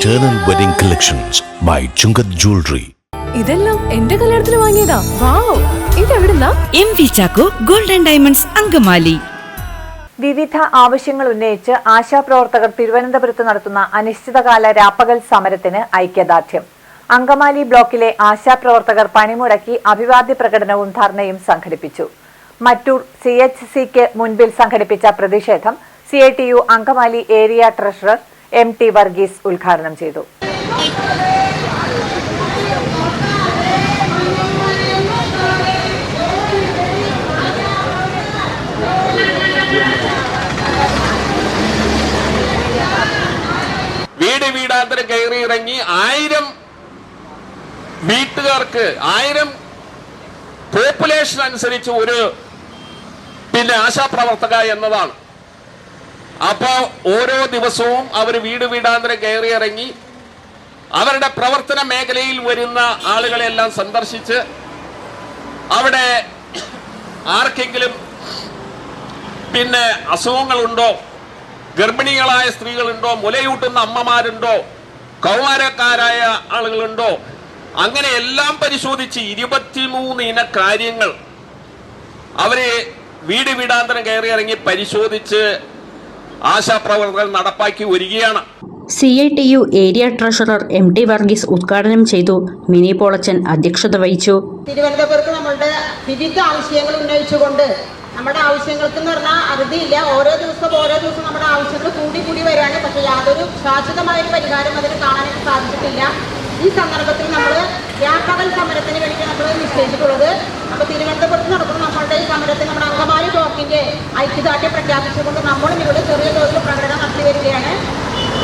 Eternal Wedding Collections by Chungath Jewelry. ഇതെല്ലാം എന്റെ കല്യാണത്തിന് വാങ്ങിയതാ. Wow ഇതെവിടുന്നാ? M V Chacko golden diamonds Angamaly. വിവിധ ആവശ്യങ്ങൾ ഉന്നയിച്ച് ആശാപ്രവർത്തകർ തിരുവനന്തപുരത്ത് നടത്തുന്ന അനിശ്ചിതകാല രാപ്പകൽ സമരത്തിന് ഐക്യദാർഢ്യം. അങ്കമാലി ബ്ലോക്കിലെ ആശാപ്രവർത്തകർ പണിമുടക്കി അഭിവാദ്യ പ്രകടനവും ധർണയും സംഘടിപ്പിച്ചു. മറ്റൂർ സി എച്ച് സിക്ക് മുൻപിൽ സംഘടിപ്പിച്ച പ്രതിഷേധം C I T U Angamaly area treasurer M T Varghese ഉദ്ഘാടനം ചെയ്തു. വീട് വീടാന്തരം കയറി ഇറങ്ങി ആയിരം വീട്ടുകാർക്ക് ആയിരം പോപ്പുലേഷൻ അനുസരിച്ച് ഒരു പിന്നെ ആശാപ്രവർത്തക എന്നതാണ്. അപ്പോ ഓരോ ദിവസവും അവർ വീട് വീടാന്തരം കയറി ഇറങ്ങി അവരുടെ പ്രവർത്തന മേഖലയിൽ വരുന്ന ആളുകളെല്ലാം സന്ദർശിച്ച് അവിടെ ആർക്കെങ്കിലും പിന്നെ അസുഖങ്ങളുണ്ടോ? ഗർഭിണികളായ സ്ത്രീകളുണ്ടോ? മുലയൂട്ടുന്ന അമ്മമാരുണ്ടോ? കൗമാരക്കാരായ ആളുകളുണ്ടോ? അങ്ങനെ എല്ലാം പരിശോധിച്ച് ഇരുപത്തിമൂന്ന് ഇന കാര്യങ്ങൾ അവരെ വീട് വീടാന്തരം കയറി ഇറങ്ങി പരിശോധിച്ച് ആശാപ്രവർത്തകർ നടപ്പാക്കി വരികയാണ്. C I T U area treasurer M T Varghese ഉദ്ഘാടനം ചെയ്തു. മിനി പോളച്ചൻ അധ്യക്ഷത വഹിച്ചു. തിരുവനന്തപുരത്ത് നമ്മളുടെ വിവിധ ആവശ്യങ്ങൾ ഉന്നയിച്ചുകൊണ്ട് നമ്മുടെ ആവശ്യങ്ങൾക്ക് എന്ന് പറഞ്ഞാൽ അറുതിയില്ല. ഓരോ ദിവസവും ഓരോ ദിവസവും നമ്മുടെ ആവശ്യങ്ങൾ കൂടി കൂടി വരികയാണ്. പക്ഷേ യാതൊരു ശാശ്വതമായ ഒരു പരിഹാരം അതിന് കാണാനായിട്ട് സാധിച്ചിട്ടില്ല. ഈ സന്ദർഭത്തിൽ നമ്മൾ വ്യാപകൽ സമരത്തിന് വേണ്ടി നമ്മൾ നിശ്ചയിച്ചിട്ടുള്ളത്. അപ്പോൾ തിരുവനന്തപുരത്ത് നടക്കുന്ന ഈ സമരത്തിൽ നമ്മുടെ അങ്കമാലി ബ്ലോക്കിന്റെ ഐക്യദാർഢ്യം പ്രഖ്യാപിച്ചുകൊണ്ട് നമ്മളും ഇവിടെ ചെറിയ തോതിൽ പ്രകടനം നടത്തി വരികയാണ്.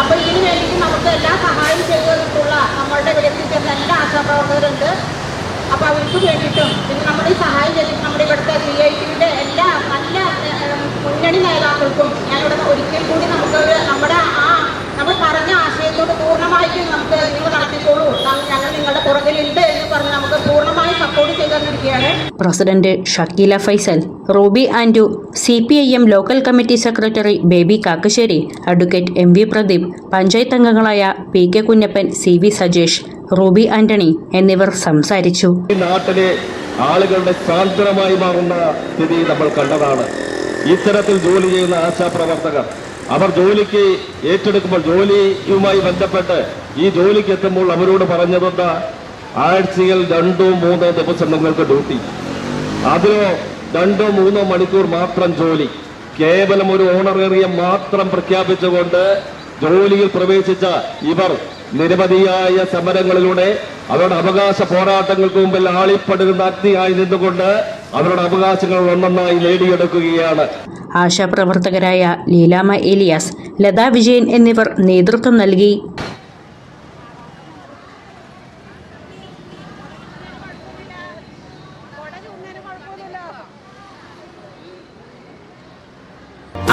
അപ്പോൾ ഇതിനു വേണ്ടിയിട്ട് നമുക്ക് എല്ലാ സഹായം ചെയ്തു തന്നിട്ടുള്ള നമ്മളുടെ വിലത്തിൽ എത്തിച്ചേർന്ന എല്ലാ ആശാപ്രവർത്തകരുണ്ട്. അപ്പോൾ അവർക്ക് വേണ്ടിയിട്ടും പിന്നെ നമ്മുടെ ഈ സഹായം ചെയ്തിട്ട് നമ്മുടെ ഇവിടുത്തെ സി ഐ ടിയുടെ എല്ലാ നല്ല മുന്നണി നേതാക്കൾക്കും ഞാനിവിടെ ഒരിക്കൽ കൂടി president Shakeela Faisal Roby and C P I M local committee secretary Baby Kakkassery advocate M V Pradeep panchayat അംഗങ്ങളായ P K Kunjappan C V Sajesh Roby Antony എന്നിവർ സംസാരിച്ചു. നാട്ടിലെ ആളുകളുടെ സാന്ത്വനമായി മാറുന്ന സ്ഥിതി നമ്മൾ കണ്ടതാണ്. ഇത്തരത്തിൽ ജോലി ചെയ്യുന്ന ആശാപ്രവർത്തകർ അവർ ജോലിക്ക് ഏറ്റെടുക്കുമ്പോൾ ജോലിയുമായി ബന്ധപ്പെട്ട് ഈ ജോലിക്ക് എത്തുമ്പോൾ അവരോട് പറഞ്ഞതെന്താ? ആഴ്ചയിൽ രണ്ടോ മൂന്നോ ദിവസം നിങ്ങൾക്ക് ഡ്യൂട്ടി. അതിലോ രണ്ടോ മൂന്നോ മണിക്കൂർ മാത്രം ജോലി. കേവലം ഒരു ഓണറേറിയം മാത്രം പ്രഖ്യാപിച്ചുകൊണ്ട് ജോലിയിൽ പ്രവേശിച്ച ഇവർ നിരവധിയായ സമരങ്ങളിലൂടെ അവരുടെ അവകാശ പോരാട്ടങ്ങൾക്ക് മുമ്പിൽ ആളിപ്പെടുന്ന അഗ്നിയായി നിന്നുകൊണ്ട് അവരുടെ അവകാശങ്ങൾ ഒന്നൊന്നായി നേടിയെടുക്കുകയാണ്. ആശാപ്രവർത്തകരായ ലീലാമ എലിയാസ് ലതാ വിജയൻ എന്നിവർ നേതൃത്വം നൽകി.